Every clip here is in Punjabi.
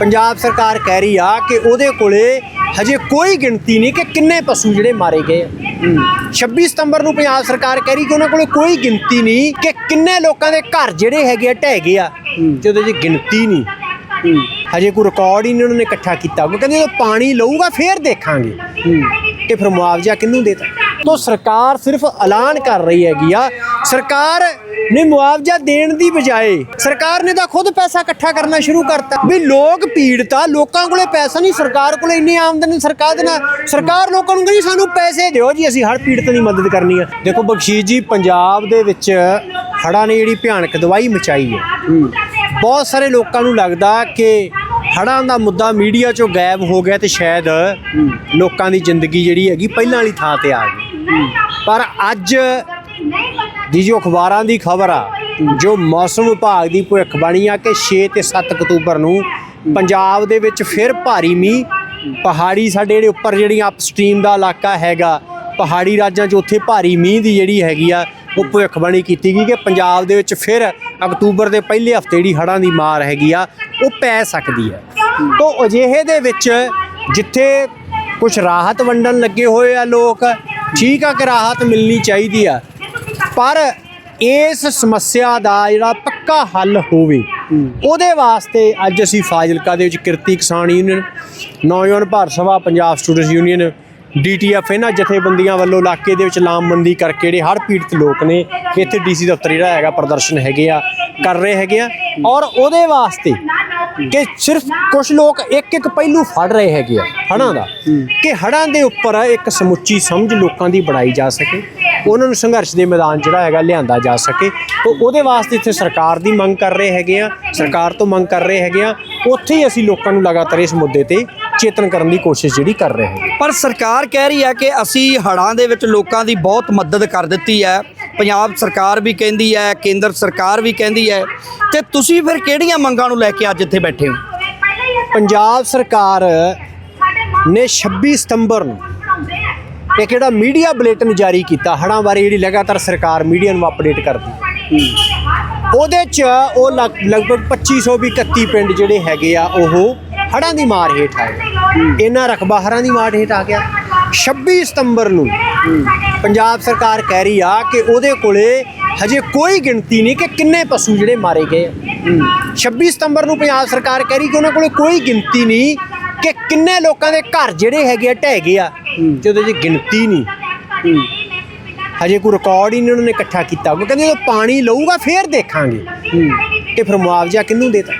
ਪੰਜਾਬ ਸਰਕਾਰ ਕਹਿ ਰਹੀ ਆ ਕਿ ਉਹਦੇ ਕੋਲੇ ਹਜੇ ਕੋਈ ਗਿਣਤੀ ਨਹੀਂ ਕਿ ਕਿੰਨੇ ਪਸ਼ੂ ਜਿਹੜੇ ਮਾਰੇ ਗਏ ਆ। 26 ਸਤੰਬਰ ਨੂੰ ਪੰਜਾਬ ਸਰਕਾਰ ਕਹਿ ਰਹੀ ਕਿ ਉਹਨਾਂ ਕੋਲੇ ਕੋਈ ਗਿਣਤੀ ਨਹੀਂ ਕਿ ਕਿੰਨੇ ਲੋਕਾਂ ਦੇ ਘਰ ਜਿਹੜੇ ਹੈਗੇ ਆ ਢਹਿ ਗਏ ਆ ਤੇ ਉਹਦੇ 'ਚ ਗਿਣਤੀ ਨਹੀਂ। ਹਜੇ ਕੋਈ ਰਿਕਾਰਡ ਹੀ ਨਹੀਂ ਉਹਨਾਂ ਨੇ ਇਕੱਠਾ ਕੀਤਾ। ਉਹ ਕਹਿੰਦੇ ਜਦੋਂ ਪਾਣੀ ਲਊਗਾ ਫੇਰ ਦੇਖਾਂਗੇ। ਕਿ ਫਿਰ ਮੁਆਵਜ਼ਾ ਕਿਹਨੂੰ ਦੇਤਾ? ਤੋਂ ਸਰਕਾਰ ਸਿਰਫ ਐਲਾਨ ਕਰ ਰਹੀ ਹੈਗੀ ਆ। ਸਰਕਾਰ ਨੇ ਮੁਆਵਜ਼ਾ ਦੇਣ ਦੀ ਬਜਾਏ ਸਰਕਾਰ ਨੇ ਤਾਂ ਖੁਦ ਪੈਸਾ ਇਕੱਠਾ ਕਰਨਾ ਸ਼ੁਰੂ ਕਰਤਾ। ਵੀ ਲੋਕ ਪੀੜਤਾ ਲੋਕਾਂ ਕੋਲੇ ਪੈਸਾ ਨਹੀਂ ਸਰਕਾਰ ਕੋਲੇ ਇੰਨੀ ਆਮਦਨੀ ਸਰਕਾਰ ਦੇ ਨਾਲ ਸਰਕਾਰ ਲੋਕਾਂ ਨੂੰ ਕਹਿੰਦੀ ਸਾਨੂੰ ਪੈਸੇ ਦਿਓ ਜੀ ਅਸੀਂ ਹੜ ਪੀੜਤਾਂ ਦੀ ਮਦਦ ਕਰਨੀ ਆ ਦੇਖੋ ਬਖਸ਼ੀਸ਼ ਜੀ ਪੰਜਾਬ ਦੇ ਵਿੱਚ ਹੜ੍ਹਾਂ ਨੇ ਜਿਹੜੀ ਭਿਆਨਕ ਦਵਾਈ ਮਚਾਈ ਹੈ। ਬਹੁਤ ਸਾਰੇ ਲੋਕਾਂ ਨੂੰ ਲੱਗਦਾ ਕਿ ਹੜ੍ਹਾਂ ਦਾ ਮੁੱਦਾ ਮੀਡੀਆ 'ਚੋਂ ਗਾਇਬ ਹੋ ਗਿਆ ਤੇ ਸ਼ਾਇਦ ਲੋਕਾਂ ਦੀ ਜ਼ਿੰਦਗੀ ਜਿਹੜੀ ਹੈਗੀ ਪਹਿਲਾਂ ਵਾਲੀ ਥਾਂ ਤੇ ਆ ਗਈ। ਪਰ ਅੱਜ ਦੀ ਜੋ ਅਖਬਾਰਾਂ ਦੀ ਖਬਰ ਆ, ਜੋ ਮੌਸਮ ਵਿਭਾਗ ਦੀ ਭਵਿੱਖਬਾਣੀ ਆ ਕਿ 6 ਤੇ 7 ਅਕਤੂਬਰ ਨੂੰ ਪੰਜਾਬ ਦੇ ਵਿੱਚ ਫਿਰ ਭਾਰੀ ਮੀਂਹ, ਪਹਾੜੀ ਸਾਡੇ ਜਿਹੜੇ ਉੱਪਰ ਜਿਹੜੀਆਂ ਅਪਸਟ੍ਰੀਮ ਦਾ ਇਲਾਕਾ ਹੈਗਾ, ਪਹਾੜੀ ਰਾਜਾਂ 'ਚ ਉੱਥੇ ਭਾਰੀ ਮੀਂਹ ਦੀ ਜਿਹੜੀ ਹੈਗੀ ਆ, ਉਹ ਭਵਿੱਖਬਾਣੀ ਕੀਤੀ ਗਈ ਕਿ ਪੰਜਾਬ ਦੇ ਵਿੱਚ ਫਿਰ ਅਕਤੂਬਰ ਦੇ ਪਹਿਲੇ ਹਫ਼ਤੇ ਜਿਹੜੀ ਹੜ੍ਹਾਂ ਦੀ ਮਾਰ ਹੈਗੀ ਆ, ਉਹ ਪੈ ਸਕਦੀ ਹੈ। ਤੋਂ ਅਜਿਹੇ ਦੇ ਵਿੱਚ ਜਿੱਥੇ ਕੁਝ ਰਾਹਤ ਵੰਡਣ ਲੱਗੇ ਹੋਏ ਆ ਲੋਕ, ਠੀਕ ਆ ਕਿ ਰਾਹਤ ਮਿਲਣੀ ਚਾਹੀਦੀ ਆ ਪਰ ਇਸ ਸਮੱਸਿਆ ਦਾ ਜਿਹੜਾ ਪੱਕਾ ਹੱਲ ਹੋਵੇ, ਉਹਦੇ ਵਾਸਤੇ ਅੱਜ ਅਸੀਂ ਫਾਜ਼ਿਲਕਾ ਦੇ ਵਿੱਚ Kirti Kisan union, Naujawan Bharat Sabha, Punjab students union DTF ਇਹਨਾਂ ਜਥੇਬੰਦੀਆਂ ਵੱਲੋਂ ਇਲਾਕੇ ਦੇ ਵਿੱਚ ਲਾਮਬੰਦੀ ਕਰਕੇ ਜਿਹੜੇ ਹੜ੍ਹ ਪੀੜਤ ਲੋਕ ਨੇ, ਇੱਥੇ ਡੀਸੀ ਦਫ਼ਤਰ ਜਿਹੜਾ ਹੈਗਾ ਪ੍ਰਦਰਸ਼ਨ ਹੈਗੇ ਆ, ਕਰ ਰਹੇ ਹੈਗੇ ਆ ਔਰ ਉਹਦੇ ਵਾਸਤੇ ਕਿ ਸਿਰਫ ਕੁਝ ਲੋਕ ਇੱਕ ਇੱਕ ਪਹਿਲੂ ਫੜ ਰਹੇ ਹੈਗੇ ਆ ਹੜ੍ਹਾਂ ਦਾ। ਕਿ ਹੜ੍ਹਾਂ ਦੇ ਉੱਪਰ ਇੱਕ ਸਮੁੱਚੀ ਸਮਝ ਲੋਕਾਂ ਦੀ ਬਣਾਈ ਜਾ ਸਕੇ ਉਹਨਾਂ ਨੂੰ ਸੰਘਰਸ਼ ਦੇ ਮੈਦਾਨ ਜਿਹੜਾ ਹੈਗਾ ਲਿਆਂਦਾ ਜਾ ਸਕੇ। ਤਾਂ ਉਹਦੇ ਵਾਸਤੇ ਇੱਥੇ ਸਰਕਾਰ ਦੀ ਮੰਗ ਕਰ ਰਹੇ ਹੈਗੇ ਆ ਸਰਕਾਰ ਤੋਂ ਮੰਗ ਕਰ ਰਹੇ ਹੈਗੇ ਆ। ਉੱਥੇ ਹੀ ਅਸੀਂ ਲੋਕਾਂ ਨੂੰ ਲਗਾਤਾਰ ਇਸ ਮੁੱਦੇ ਤੇ ਚੇਤਨ ਕਰਨ ਦੀ ਕੋਸ਼ਿਸ਼ ਜਿਹੜੀ ਕਰ ਰਹੇ ਹਾਂ ਪਰ ਸਰਕਾਰ ਕਹਿ ਰਹੀ ਹੈ ਕਿ ਅਸੀਂ ਹੜ੍ਹਾਂ ਦੇ ਵਿੱਚ ਲੋਕਾਂ ਦੀ ਬਹੁਤ ਮਦਦ ਕਰ ਦਿੱਤੀ ਹੈ। ਪੰਜਾਬ ਸਰਕਾਰ ਵੀ ਕਹਿੰਦੀ ਹੈ ਕੇਂਦਰ ਸਰਕਾਰ ਵੀ ਕਹਿੰਦੀ ਹੈ। ਤੇ ਤੁਸੀਂ ਫਿਰ ਕਿਹੜੀਆਂ ਮੰਗਾਂ ਨੂੰ ਲੈ ਕੇ ਅੱਜ ਇੱਥੇ ਬੈਠੇ ਹੋ? ਪੰਜਾਬ ਸਰਕਾਰ ਨੇ 26 ਸਤੰਬਰ ਨੂੰ ਇੱਕ ਜਿਹੜਾ ਮੀਡੀਆ ਬੁਲੇਟਿਨ ਜਾਰੀ ਕੀਤਾ ਹੜ੍ਹਾਂ ਬਾਰੇ ਜਿਹੜੀ ਲਗਾਤਾਰ ਸਰਕਾਰ ਮੀਡੀਆ ਨੂੰ ਅਪਡੇਟ ਕਰਦੀ। ਉਹਦੇ ਚ ਉਹ ਲਗ- ਲਗਭਗ 2500 ਵੀ 31 ਪਿੰਡ ਜਿਹੜੇ ਹੈਗੇ ਆ ਉਹ ਹੜ੍ਹਾਂ ਦੀ ਮਾਰ ਹੇਠ ਆਏ। ਇਹਨਾਂ ਰਕਬਾ ਹੜ੍ਹਾਂ ਦੀ ਮਾਰ ਹੇਠ ਆ ਗਿਆ। 26 ਸਤੰਬਰ ਨੂੰ ਪੰਜਾਬ ਸਰਕਾਰ ਕਹਿ ਰਹੀ ਆ ਕਿ ਉਹਦੇ ਕੋਲੇ ਹਜੇ ਕੋਈ ਗਿਣਤੀ ਨਹੀਂ ਕਿ ਕਿੰਨੇ ਪਸ਼ੂ ਜਿਹੜੇ ਮਾਰੇ ਗਏ ਆ। 26 ਸਤੰਬਰ ਨੂੰ ਪੰਜਾਬ ਸਰਕਾਰ ਕਹਿ ਰਹੀ ਕਿ ਉਹਨਾਂ ਕੋਲੇ ਕੋਈ ਗਿਣਤੀ ਨਹੀਂ ਕਿ ਕਿੰਨੇ ਲੋਕਾਂ ਦੇ ਘਰ ਜਿਹੜੇ ਹੈਗੇ ਆ ਢਹਿ ਗਏ ਆ ਤੇ ਉਹਦੇ 'ਚ ਗਿਣਤੀ ਨਹੀਂ। ਹਜੇ ਕੋਈ ਰਿਕਾਰਡ ਹੀ ਨਹੀਂ ਉਹਨਾਂ ਨੇ ਇਕੱਠਾ ਕੀਤਾ ਉਹ ਕਹਿੰਦੇ ਜਦੋਂ ਪਾਣੀ ਲਊਗਾ ਫੇਰ ਦੇਖਾਂਗੇ। ਕਿ ਫਿਰ ਮੁਆਵਜ਼ਾ ਕਿਹਨੂੰ ਦੇਤਾ?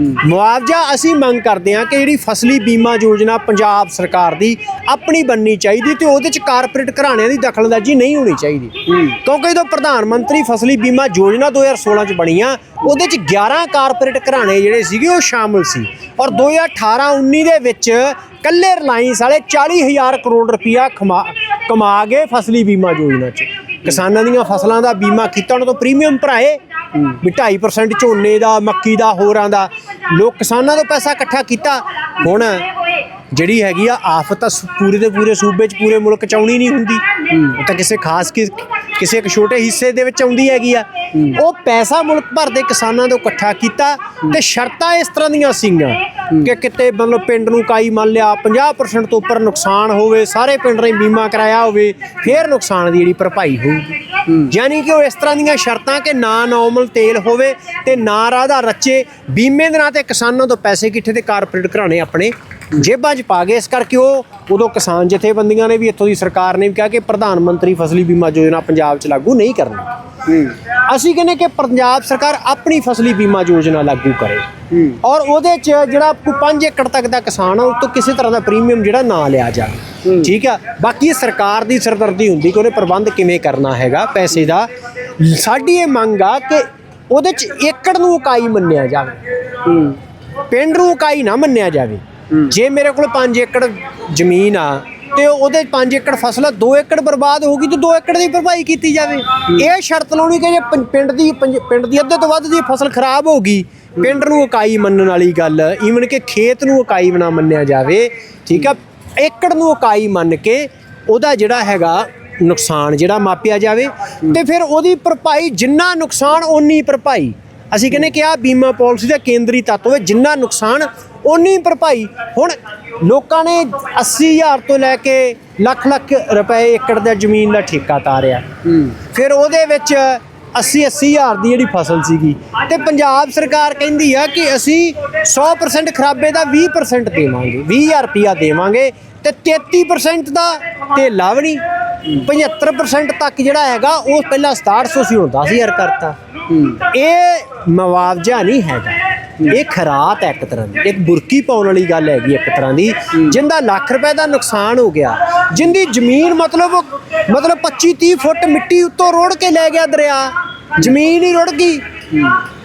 ਮੁਆਵਜ਼ਾ ਅਸੀਂ ਮੰਗ ਕਰਦੇ ਹਾਂ ਕਿ ਜਿਹੜੀ ਫਸਲੀ ਬੀਮਾ ਯੋਜਨਾ ਪੰਜਾਬ ਸਰਕਾਰ ਦੀ ਆਪਣੀ ਬਣਨੀ ਚਾਹੀਦੀ ਤੇ ਉਹਦੇ ਚ ਕਾਰਪੋਰੇਟ ਘਰਾਣਿਆਂ ਦੀ ਦਖਲਅੰਦਾਜ਼ੀ ਨਹੀਂ ਹੋਣੀ ਚਾਹੀਦੀ। ਕਿਉਂਕਿ ਜਦੋਂ ਪ੍ਰਧਾਨ ਮੰਤਰੀ ਫਸਲੀ ਬੀਮਾ ਯੋਜਨਾ 2016 ਚ ਬਣੀ ਆ ਉਹਦੇ ਚ 11 ਕਾਰਪੋਰੇਟ ਘਰਾਣੇ ਜਿਹੜੇ ਸੀਗੇ ਉਹ ਸ਼ਾਮਲ ਸੀ ਔਰ 2018-19 ਦੇ ਵਿੱਚ ਕੱਲੇ ਰਿਲਾਇੰਸ ਵਾਲੇ 40000 ਕਰੋੜ ਰੁਪਇਆ ਕਮਾ ਕਮਾ ਗਏ ਫਸਲੀ ਬੀਮਾ ਯੋਜਨਾ 'ਚ। ਕਿਸਾਨਾਂ ਦੀਆਂ ਫਸਲਾਂ ਦਾ ਬੀਮਾ ਕੀਤਾ, ਉਹਨਾਂ ਤੋਂ ਪ੍ਰੀਮੀਅਮ ਭਰਾਏ। ਵੀ 2.5% ਝੋਨੇ ਦਾ, ਮੱਕੀ ਦਾ, ਹੋਰਾਂ ਦਾ। ਲੋਕ ਕਿਸਾਨਾਂ ਤੋਂ ਪੈਸਾ ਇਕੱਠਾ ਕੀਤਾ। ਹੁਣ ਜਿਹੜੀ ਹੈਗੀ ਆ ਆਫਤ ਤਾਂ ਸ- ਪੂਰੇ ਦੇ ਪੂਰੇ ਸੂਬੇ 'ਚ ਪੂਰੇ ਮੁਲਕ 'ਚ ਆਉਣੀ ਨਹੀਂ ਹੁੰਦੀ। ਉਹ ਤਾਂ ਕਿਸੇ ਖਾਸ ਕਿਸੇ ਇੱਕ ਛੋਟੇ ਹਿੱਸੇ ਦੇ ਵਿੱਚ ਆਉਂਦੀ ਹੈਗੀ ਆ। ਉਹ ਪੈਸਾ ਮੁਲਕ ਭਰ ਦੇ ਕਿਸਾਨਾਂ ਤੋਂ ਇਕੱਠਾ ਕੀਤਾ ਤੇ ਸ਼ਰਤਾਂ ਇਸ ਤਰ੍ਹਾਂ ਦੀਆਂ ਸੀਗੀਆਂ ਕਿ ਕਿਤੇ ਮਤਲਬ ਪਿੰਡ ਨੂੰ ਕਾਈ ਮੰਨ ਲਿਆ 50% ਤੋਂ ਉੱਪਰ ਨੁਕਸਾਨ ਹੋਵੇ ਸਾਰੇ ਪਿੰਡ ਨੇ ਬੀਮਾ ਕਰਾਇਆ ਹੋਵੇ ਫਿਰ ਨੁਕਸਾਨ ਦੀ ਜਿਹੜੀ ਭਰਪਾਈ ਹੋਊਗੀ। ਯਾਨੀ ਕਿ ਉਹ ਇਸ ਤਰ੍ਹਾਂ ਦੀਆਂ ਸ਼ਰਤਾਂ ਕਿ ਨਾ ਨੋਰਮਲ ਤੇਲ ਹੋਵੇ ਤੇ ਨਾ ਰਾਧਾ ਰੱਚੇ ਬੀਮੇ ਦੇ ਨਾਂ ਤੇ ਕਿਸਾਨਾਂ ਤੋਂ ਪੈਸੇ ਕਿੱਥੇ ਤੇ ਕਾਰਪੋਰੇਟ ਘਰਾਣੇ ਆਪਣੇ ਜੇਬਾਂ 'ਚ ਪਾ ਗਏ। ਇਸ ਕਰਕੇ ਉਹ ਉਦੋਂ ਕਿਸਾਨ ਜਥੇਬੰਦੀਆਂ ਨੇ ਵੀ ਇੱਥੋਂ ਦੀ ਸਰਕਾਰ ਨੇ ਵੀ ਕਿਹਾ ਕਿ ਪ੍ਰਧਾਨ ਮੰਤਰੀ ਫਸਲੀ ਬੀਮਾ ਯੋਜਨਾ ਪੰਜਾਬ 'ਚ ਲਾਗੂ ਨਹੀਂ ਕਰਨੀ। ਅਸੀਂ ਕਹਿੰਦੇ ਕਿ ਪੰਜਾਬ ਸਰਕਾਰ ਆਪਣੀ ਫਸਲੀ ਬੀਮਾ ਯੋਜਨਾ ਲਾਗੂ ਕਰੇ। ਔਰ ਉਹਦੇ 'ਚ ਜਿਹੜਾ 5 ਏਕੜ ਤੱਕ ਦਾ ਕਿਸਾਨ ਆ ਉਹ ਤੋਂ ਕਿਸੇ ਤਰ੍ਹਾਂ ਦਾ ਪ੍ਰੀਮੀਅਮ ਜਿਹੜਾ ਨਾ ਲਿਆ ਜਾਵੇ। ਠੀਕ ਆ? ਬਾਕੀ ਸਰਕਾਰ ਦੀ ਸਰਦਰਦੀ ਹੁੰਦੀ ਕਿ ਉਹਨੇ ਪ੍ਰਬੰਧ ਕਿਵੇਂ ਕਰਨਾ ਹੈਗਾ ਪੈਸੇ ਦਾ। ਸਾਡੀ ਇਹ ਮੰਗ ਆ ਕਿ ਉਹਦੇ 'ਚ ਏਕੜ ਨੂੰ ਇਕਾਈ ਮੰਨਿਆ ਜਾਵੇ। ਪਿੰਡ ਨੂੰ ਇਕਾਈ ਨਾ ਮੰਨਿਆ ਜਾਵੇ। ਜੇ ਮੇਰੇ ਕੋਲ 5 ਏਕੜ ਜ਼ਮੀਨ ਆ ਤੇ ਉਹਦੇ 5 ਏਕੜ ਫਸਲ ਆ 2 ਏਕੜ ਬਰਬਾਦ ਹੋ ਗਈ ਤੇ 2 ਏਕੜ ਦੀ ਭਰਪਾਈ ਕੀਤੀ ਜਾਵੇ। ਇਹ ਸ਼ਰਤ ਲਾਉਣੀ ਕਿ ਜੇ ਪਿੰਡ ਦੀ ਪਿੰਡ ਦੀ ਅੱਧੇ ਤੋਂ ਵੱਧ ਦੀ ਫਸਲ ਖਰਾਬ ਹੋ ਗਈ ਪਿੰਡ ਨੂੰ ਇਕਾਈ ਮੰਨਣ ਵਾਲੀ ਗੱਲ ਈਵਨ ਕਿ ਖੇਤ ਨੂੰ ਇਕਾਈ ਨਾ ਮੰਨਿਆ ਜਾਵੇ ਠੀਕ ਆ? ਏਕੜ ਨੂੰ ਇਕਾਈ ਮੰਨ ਕੇ ਉਹਦਾ ਜਿਹੜਾ ਹੈਗਾ ਨੁਕਸਾਨ ਜਿਹੜਾ ਮਾਪਿਆ ਜਾਵੇ ਤੇ ਫਿਰ ਉਹਦੀ ਭਰਪਾਈ ਜਿੰਨਾ ਨੁਕਸਾਨ ਓਨੀ ਭਰਪਾਈ। ਅਸੀਂ ਕਹਿੰਦੇ ਕਿ ਆ ਬੀਮਾ ਪਾਲਿਸੀ ਦਾ ਕੇਂਦਰੀ ਤੱਤ ਹੋਵੇ ਜਿੰਨਾ ਨੁਕਸਾਨ ਉਨੀ ਭਰਪਾਈ। ਹੁਣ ਲੋਕਾਂ ਨੇ 80000 ਤੋਂ ਲੈ ਕੇ ਲੱਖ ਲੱਖ ਰੁਪਏ ਏਕੜ ਦਾ ਜ਼ਮੀਨ ਦਾ ਠੇਕਾ ਤਾਰਿਆ। ਫਿਰ ਉਹਦੇ ਵਿੱਚ 80 80000 ਦੀ ਜਿਹੜੀ ਫਸਲ ਸੀਗੀ। ਤੇ ਪੰਜਾਬ ਸਰਕਾਰ ਕਹਿੰਦੀ ਆ ਕਿ ਅਸੀਂ 100% ਖਰਾਬੇ ਦਾ 20% ਦੇਵਾਂਗੇ 20000 ਰੁਪਿਆ ਦੇਵਾਂਗੇ ਤੇ 33% ਦਾ ਤੇ ਲਾਵਣੀ 75% ਤੱਕ ਜਿਹੜਾ ਹੈਗਾ ਉਹ ਪਹਿਲਾਂ 6700 ਸੀ ਹੁਣ 10000 ਕਰਤਾ। ਇਹ ਮੁਆਵਜ਼ਾ ਨਹੀਂ ਹੈਗਾ। ਇਹ ਖਰਾਤ ਹੈ ਇੱਕ ਤਰ੍ਹਾਂ ਦੀ। ਇੱਕ ਬੁਰਕੀ ਪਾਉਣ ਵਾਲੀ ਗੱਲ ਹੈਗੀ ਇੱਕ ਤਰ੍ਹਾਂ ਦੀ, ਜਿੰਦਾ ਲੱਖ ਰੁਪਏ ਦਾ ਨੁਕਸਾਨ ਹੋ ਗਿਆ। ਜਿੰਦੀ ਜ਼ਮੀਨ ਮਤਲਬ ਮਤਲਬ 25 30 ਫੁੱਟ ਮਿੱਟੀ ਉੱਤੋਂ ਰੋੜ ਕੇ ਲੈ ਗਿਆ ਦਰਿਆ। ਜ਼ਮੀਨ ਹੀ ਰੁੜ ਗਈ।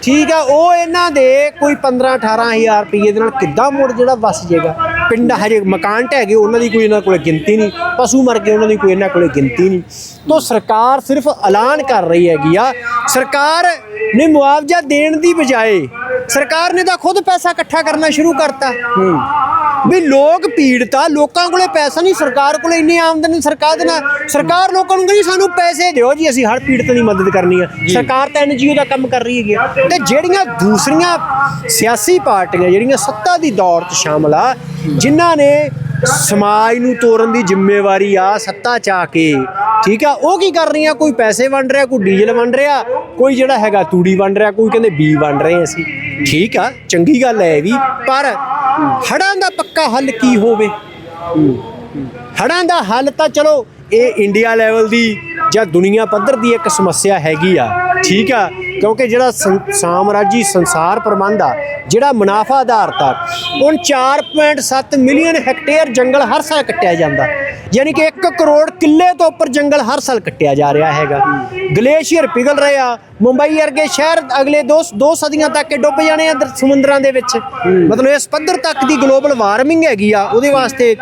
ਠੀਕ ਆ, ਉਹ ਇਹਨਾਂ ਦੇ ਕੋਈ 15 18000 ਰੁਪਏ ਦੇ ਨਾਲ ਕਿੱਦਾਂ ਮੁੜ ਜਿਹੜਾ ਵਸ ਜਾਏਗਾ ਪਿੰਡ ਹਜੇ ਮਕਾਨ ਢਹਿ ਗਏ, ਉਹਨਾਂ ਦੀ ਕੋਈ ਇਹਨਾਂ ਕੋਲੇ ਗਿਣਤੀ ਨਹੀਂ। ਪਸ਼ੂ ਮਰ ਗਏ, ਉਹਨਾਂ ਦੀ ਕੋਈ ਇਹਨਾਂ ਕੋਲੇ ਗਿਣਤੀ ਨਹੀਂ। ਤੋਂ ਸਰਕਾਰ ਸਿਰਫ ਐਲਾਨ ਕਰ ਰਹੀ ਹੈਗੀ ਆ। ਸਰਕਾਰ ਨੇ ਮੁਆਵਜ਼ਾ ਦੇਣ ਦੀ ਬਜਾਏ ਸਰਕਾਰ ਨੇ ਤਾਂ ਖੁਦ ਪੈਸਾ ਇਕੱਠਾ ਕਰਨਾ ਸ਼ੁਰੂ ਕਰਤਾ। ਵੀ ਲੋਕ ਪੀੜਤਾ ਲੋਕਾਂ ਕੋਲੇ ਪੈਸਾ ਨਹੀਂ ਸਰਕਾਰ ਕੋਲੇ ਇੰਨੀ ਆਮਦਨੀ ਸਰਕਾਰ ਦੇ ਨਾਲ ਸਰਕਾਰ ਲੋਕਾਂ ਨੂੰ ਕਹਿੰਦੀ ਸਾਨੂੰ ਪੈਸੇ ਦਿਓ ਜੀ ਅਸੀਂ ਹਰ ਪੀੜਤ ਦੀ ਮਦਦ ਕਰਨੀ ਆ ਸਰਕਾਰ ਤਾਂ ਐਨਜੀਓ ਦਾ ਕੰਮ ਕਰ ਰਹੀ ਹੈਗੀ। ਤੇ ਜਿਹੜੀਆਂ ਦੂਸਰੀਆਂ ਸਿਆਸੀ ਪਾਰਟੀਆਂ ਜਿਹੜੀਆਂ ਸੱਤਾ ਦੀ ਦੌਰ 'ਚ ਸ਼ਾਮਲ ਆ ਜਿਨ੍ਹਾਂ ਨੇ ਸਮਾਜ ਨੂੰ ਤੋੜਨ ਦੀ ਜ਼ਿੰਮੇਵਾਰੀ ਆ ਸੱਤਾ ਚ ਕੇ ਠੀਕ ਆ? ਉਹ ਕੀ ਕਰ ਰਹੀਆਂ? ਕੋਈ ਪੈਸੇ ਵੰਡ ਰਿਹਾ, ਕੋਈ ਡੀਜ਼ਲ ਵੰਡ ਰਿਹਾ? ਕੋਈ ਜਿਹੜਾ ਹੈਗਾ ਤੂੜੀ ਵੰਡ ਰਿਹਾ, ਕੋਈ ਕਹਿੰਦੇ ਬੀ ਵੰਡ ਰਹੇ ਅਸੀਂ। ਠੀਕ ਆ, ਚੰਗੀ ਗੱਲ ਹੈ ਇਹ ਵੀ। ਪਰ ਹੜਾਂ ਦਾ ਪੱਕਾ ਹੱਲ ਕੀ ਹੋਵੇ? ਹੜਾਂ ਦਾ ਹੱਲ ਤਾਂ ਚਲੋ, ਇਹ ਇੰਡੀਆ ਲੈਵਲ ਦੀ ਜਾਂ ਦੁਨੀਆ ਪੱਧਰ ਦੀ ਇੱਕ ਸਮੱਸਿਆ ਹੈਗੀ ਆ। ਠੀਕ ਆ? ਕਿਉਂਕਿ ਜਿਹੜਾ ਸੰ- ਸਾਮਰਾਜੀ ਸੰਸਾਰ ਪ੍ਰਬੰਧ ਆ, ਜਿਹੜਾ ਮੁਨਾਫਾ ਆਧਾਰਿਤ ਆ, ਹੁਣ 4.7 ਮਿਲੀਅਨ ਹੈਕਟੇਅਰ ਜੰਗਲ ਹਰ ਸਾਲ ਕੱਟਿਆ ਜਾਂਦਾ। ਯਾਨੀ ਕਿ 1 ਕਰੋੜ ਕਿੱਲੇ ਤੋਂ ਉੱਪਰ ਜੰਗਲ ਹਰ ਸਾਲ ਕੱਟਿਆ ਜਾ ਰਿਹਾ ਹੈਗਾ। ਗਲੇਸ਼ੀਅਰ ਪਿਘਲ ਰਹੇ ਆ। ਮੁੰਬਈ ਵਰਗੇ ਸ਼ਹਿਰ ਅਗਲੇ ਦੋ ਦੋ ਸਦੀਆਂ ਤੱਕ ਡੁੱਬ ਜਾਣੇ ਆ ਸਮੁੰਦਰਾਂ ਦੇ ਵਿੱਚ। ਮਤਲਬ ਇਸ ਪੱਧਰ ਤੱਕ ਦੀ ਗਲੋਬਲ ਵਾਰਮਿੰਗ ਹੈਗੀ ਆ, ਉਹਦੇ ਵਾਸਤੇ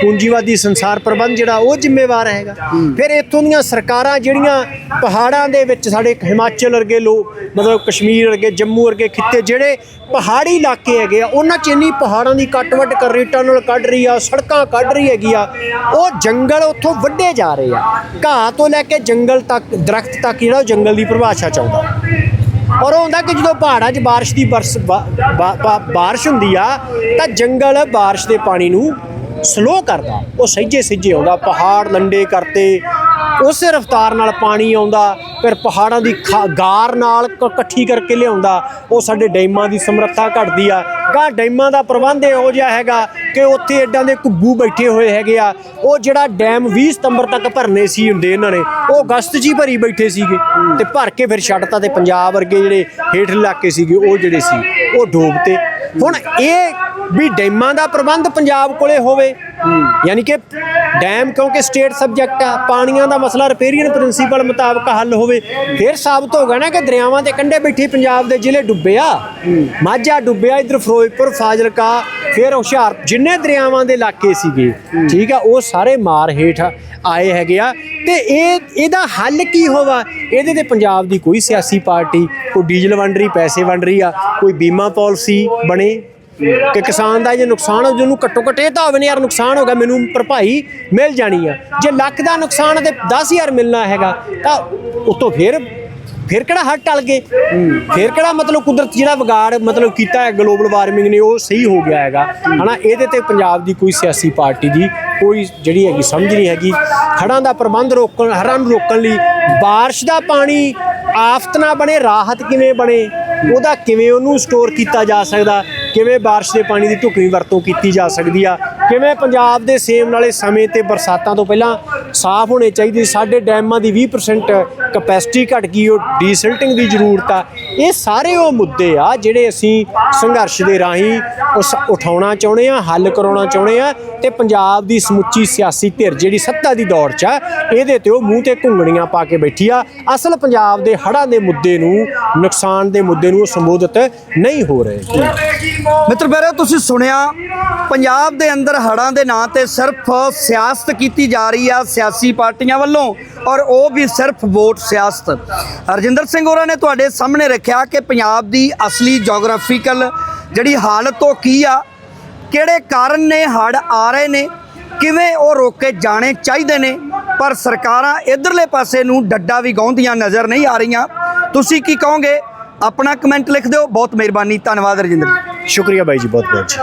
ਪੂੰਜੀਵਾਦੀ ਸੰਸਾਰ ਪ੍ਰਬੰਧ ਜਿਹੜਾ, ਉਹ ਜ਼ਿੰਮੇਵਾਰ ਹੈਗਾ। ਫਿਰ ਇੱਥੋਂ ਦੀਆਂ ਸਰਕਾਰਾਂ ਜਿਹੜੀਆਂ ਪਹਾੜਾਂ ਦੇ ਵਿੱਚ ਸਾਡੇ ਹਿਮਾਚਲ ਵਰਗੇ ਲੋਕ, ਮਤਲਬ ਕਸ਼ਮੀਰ ਵਰਗੇ, ਜੰਮੂ ਵਰਗੇ ਖਿੱਤੇ ਜਿਹੜੇ ਪਹਾੜੀ ਇਲਾਕੇ ਹੈਗੇ ਆ, ਉਹਨਾਂ 'ਚ ਇੰਨੀ ਪਹਾੜਾਂ ਦੀ ਕੱਟ ਵੱਟ ਕਰ ਰਹੀ, ਟਨਲ ਕੱਢ ਰਹੀ ਆ, ਸੜਕਾਂ ਕੱਢ ਰਹੀ ਹੈਗੀ ਆ, ਉਹ ਜੰਗਲ ਉੱਥੋਂ ਵੱਢੇ ਜਾ ਰਹੇ ਆ। ਘਾਹ ਤੋਂ ਲੈ ਕੇ ਜੰਗਲ ਤੱਕ, ਦਰਖਤ ਤੱਕ ਜਿਹੜਾ ਉਹ ਜੰਗਲ ਦੀ ਪਰਿਭਾਸ਼ਾ ਚ ਆਉਂਦਾ। ਔਰ ਉਹ ਹੁੰਦਾ ਕਿ ਜਦੋਂ ਪਹਾੜਾਂ 'ਚ ਬਾਰਿਸ਼ ਦੀ ਬਰਸ, ਬਾ- ਬਾਰਿਸ਼ ਹੁੰਦੀ ਆ, ਤਾਂ ਜੰਗਲ ਬਾਰਿਸ਼ ਦੇ ਪਾਣੀ ਨੂੰ ਸਲੋ ਕਰਦਾ। ਉਹ ਸਹਿਜੇ ਸਹਿਜੇ ਆਉਂਦਾ। ਪਹਾੜ ਲੰਡੇ ਕਰਤੇ ਉਸੇ ਰਫ਼ਤਾਰ ਨਾਲ ਪਾਣੀ ਆਉਂਦਾ, ਫਿਰ ਪਹਾੜਾਂ ਦੀ ਖਾ- ਗਾਰ ਨਾਲ ਕ- ਇਕੱਠੀ ਕਰਕੇ ਲਿਆਉਂਦਾ, ਉਹ ਸਾਡੇ ਡੈਮਾਂ ਦੀ ਸਮਰੱਥਾ ਘਟਦੀ ਆ। ਗਾ ਡੈਮਾਂ ਦਾ ਪ੍ਰਬੰਧ ਇਹੋ ਜਿਹਾ ਹੈਗਾ ਕਿ ਉੱਥੇ ਏਡਾਂ ਦੇ ਘੁੱਗੂ ਬੈਠੇ ਹੋਏ ਹੈਗੇ ਆ। ਉਹ ਜਿਹੜਾ ਡੈਮ 20 ਸਤੰਬਰ ਤੱਕ ਭਰਨੇ ਸੀ ਹੁੰਦੇ ਇਹਨਾਂ ਨੇ, ਉਹ ਅਗਸਤ 'ਚ ਹੀ ਭਰੀ ਬੈਠੇ ਸੀਗੇ ਤੇ ਭਰ ਕੇ ਫਿਰ ਛੱਡਤਾ ਤੇ ਪੰਜਾਬ ਵਰਗੇ ਜਿਹੜੇ ਹੇਠ ਇਲਾਕੇ ਸੀਗੇ, ਉਹ ਜਿਹੜੇ ਸੀ, ਉਹ ਡੋਬਤੇ ਹੁਣ ਇਹ ਵੀ ਡੈਮਾਂ ਦਾ ਪ੍ਰਬੰਧ ਪੰਜਾਬ ਕੋਲੇ ਹੋਵੇ। ਯਾਨੀ ਕਿ ਡੈਮ ਕਿਉਂਕਿ ਸਟੇਟ ਸਬਜੈਕਟ ਆ, ਪਾਣੀਆਂ ਦਾ ਮਸਲਾ ਰਿਪੇਰੀਅਨ ਪ੍ਰਿੰਸੀਪਲ ਮੁਤਾਬਕ ਹੱਲ ਹੋਵੇ। ਫਿਰ ਸਾਬਤ ਹੋ ਗਿਆ ਨਾ ਕਿ ਦਰਿਆਵਾਂ ਦੇ ਕੰਢੇ ਬੈਠੇ ਪੰਜਾਬ ਦੇ ਜ਼ਿਲ੍ਹੇ ਡੁੱਬਿਆ। ਮਾਝਾ ਡੁੱਬਿਆ, ਇਧਰ ਫਿਰੋਜ਼ਪੁਰ, ਫਾਜ਼ਿਲਕਾ, ਫਿਰ ਹੁਸ਼ਿਆਰ ਜਿੰਨੇ ਦਰਿਆਵਾਂ ਦੇ ਇਲਾਕੇ ਸੀਗੇ, ਠੀਕ ਆ, ਉਹ ਸਾਰੇ ਮਾਰ ਹੇਠ ਆਏ ਹੈਗੇ ਆ। ਤੇ ਇਹ, ਇਹਦਾ ਹੱਲ ਕੀ ਹੋਵਾ? ਇਹਦੇ ਤੇ ਪੰਜਾਬ ਦੀ ਕੋਈ ਸਿਆਸੀ ਪਾਰਟੀ, ਕੋਈ ਡੀਜ਼ਲ ਵੰਡ ਰਹੀ, ਪੈਸੇ ਵੰਡ ਰਹੀ ਆ, ਕੋਈ ਬੀਮਾ ਪਾਲਿਸੀ ਬਣੇ। ਕਿ ਕਿਸਾਨ ਦਾ ਜੇ ਨੁਕਸਾਨ ਹੋ, ਜਿਹਨੂੰ ਘੱਟੋ ਘੱਟ ਇਹ ਤਾਂ ਹੋਵੇ ਨਾ ਯਾਰ ਨੁਕਸਾਨ ਹੋ ਗਿਆ, ਮੈਨੂੰ ਭਰਪਾਈ ਮਿਲ ਜਾਣੀ ਆ। ਜੇ ਲੱਖ ਦਾ ਨੁਕਸਾਨ ਹੈ ਤੇ 10000 ਮਿਲਣਾ ਹੈਗਾ, ਤਾਂ ਉਤੋਂ ਫਿਰ ਫਿਰ ਕਿਹੜਾ ਹੱਟ ਟਲ ਗਏ? ਫਿਰ ਕਿਹੜਾ ਮਤਲਬ ਕੁਦਰਤ ਜਿਹੜਾ ਵਿਗਾੜ ਮਤਲਬ ਕੀਤਾ ਹੈ ਗਲੋਬਲ ਵਾਰਮਿੰਗ ਨੇ, ਉਹ ਸਹੀ ਹੋ ਗਿਆ ਹੈਗਾ। ਹਨਾ, ਇਹਦੇ ਤੇ ਪੰਜਾਬ ਦੀ ਕੋਈ ਸਿਆਸੀ ਪਾਰਟੀ ਦੀ ਕੋਈ ਜਿਹੜੀ ਹੈਗੀ ਸਮਝ ਨਹੀਂ ਹੈਗੀ। ਹੜ੍ਹਾਂ ਦਾ ਪ੍ਰਬੰਧ ਰੋਕਣ, ਹੜ੍ਹਾਂ ਨੂੰ ਰੋਕਣ ਲਈ ਬਾਰਿਸ਼ ਦਾ ਪਾਣੀ ਆਫਤ ਨਾ ਬਣੇ, ਰਾਹਤ ਕਿਵੇਂ ਬਣੇ, ਉਹਦਾ ਕਿਵੇਂ ਉਹਨੂੰ ਸਟੋਰ ਕੀਤਾ ਜਾ ਸਕਦਾ? ਕਿਵੇਂ ਬਾਰਿਸ਼ ਦੇ ਪਾਣੀ ਦੀ ਢੁਕਵੀਂ ਵਰਤੋਂ ਕੀਤੀ ਜਾ ਸਕਦੀ ਆ? ਕਿਵੇਂ ਪੰਜਾਬ ਦੇ ਸੇਮ ਨਾਲੇ ਸਮੇਂ ਤੇ ਬਰਸਾਤਾਂ ਤੋਂ ਪਹਿਲਾਂ ਸਾਫ਼ ਹੋਣੇ ਚਾਹੀਦੇ ਸਾਡੇ ਡੈਮਾਂ ਦੀ 20% ਕਪੈਸਿਟੀ ਘਟ ਗਈ, ਉਹ ਡੀਸਿਲਟਿੰਗ ਦੀ ਜ਼ਰੂਰਤ ਆ। ਇਹ ਸਾਰੇ ਉਹ ਮੁੱਦੇ ਆ ਜਿਹੜੇ ਅਸੀਂ ਸੰਘਰਸ਼ ਦੇ ਰਾਹੀਂ ਉਸ ਉਠਾਉਣਾ ਚਾਹੁੰਦੇ ਆ ਹੱਲ ਕਰਾਉਣਾ ਚਾਹੁੰਦੇ ਆ ਤੇ ਪੰਜਾਬ ਦੀ ਸਮੁੱਚੀ ਸਿਆਸੀ ਧਿਰ ਜਿਹੜੀ ਸੱਤਾ ਦੀ ਦੌੜ 'ਚ ਆ, ਇਹਦੇ ਤੇ ਉਹ ਮੂੰਹ ਤੇ ਘੁੰਗਣੀਆਂ ਪਾ ਕੇ ਬੈਠੀ ਆ। ਅਸਲ ਪੰਜਾਬ ਦੇ ਹੜ੍ਹਾਂ ਦੇ ਮੁੱਦੇ ਨੂੰ, ਨੁਕਸਾਨ ਦੇ ਮੁੱਦੇ ਨੂੰ ਉਹ ਸੰਬੋਧਿਤ ਨਹੀਂ ਹੋ ਰਹੇ। ਮਿੱਤਰ ਪਿਆਰਿਓ ਤੁਸੀਂ ਸੁਣਿਆ, ਪੰਜਾਬ ਦੇ ਅੰਦਰ ਹੜ੍ਹਾਂ ਦੇ ਨਾਂ ਤੇ ਸਿਰਫ ਸਿਆਸਤ ਕੀਤੀ ਜਾ ਰਹੀ ਆ ਸਿਆਸੀ ਪਾਰਟੀਆਂ ਵੱਲੋਂ ਔਰ ਉਹ ਵੀ ਸਿਰਫ ਵੋਟ ਸਿਆਸਤ। ਹਰਜਿੰਦਰ ਸਿੰਘ ਹੋਰਾਂ ਨੇ ਤੁਹਾਡੇ ਸਾਹਮਣੇ ਰੱਖਿਆ ਕਿ ਪੰਜਾਬ ਦੀ ਅਸਲੀ ਜੀਓਗ੍ਰਾਫੀਕਲ ਜਿਹੜੀ ਹਾਲਤ ਉਹ ਕੀ ਆ, ਕਿਹੜੇ ਕਾਰਨ ਨੇ, ਹੜ੍ਹ ਆ ਰਹੇ ਨੇ, ਕਿਵੇਂ ਉਹ ਰੋਕੇ ਜਾਣੇ ਚਾਹੀਦੇ ਨੇ, ਪਰ ਸਰਕਾਰਾਂ ਇਧਰਲੇ ਪਾਸੇ ਨੂੰ ਡੱਡਾ ਵੀ ਗਾਉਂਦੀਆਂ ਨਜ਼ਰ ਨਹੀਂ ਆ ਰਹੀਆਂ। ਤੁਸੀਂ ਕੀ ਕਹੋਗੇ? ਆਪਣਾ ਕਮੈਂਟ ਲਿਖ ਦਿਓ। ਬਹੁਤ ਮਿਹਰਬਾਨੀ। ਧੰਨਵਾਦ ਰਜਿੰਦਰ ਸ਼ੁਕਰੀਆ ਬਾਈ ਜੀ, ਬਹੁਤ ਬਹੁਤ